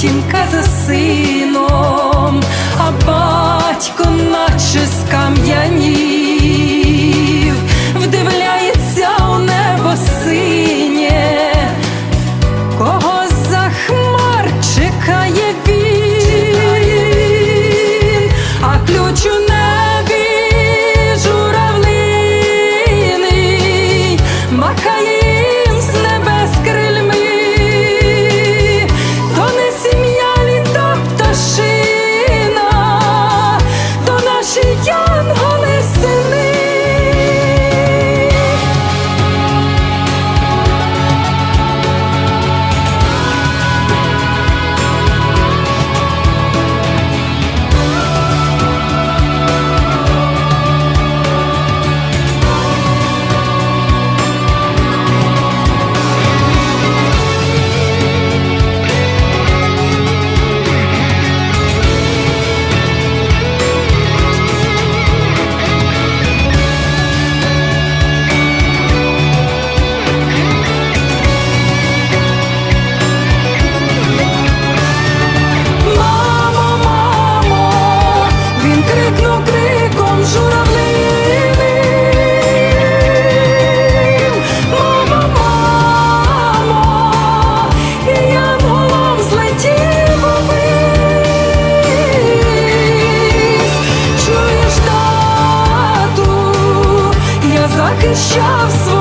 матінка за сином, а батько. Вінчав свого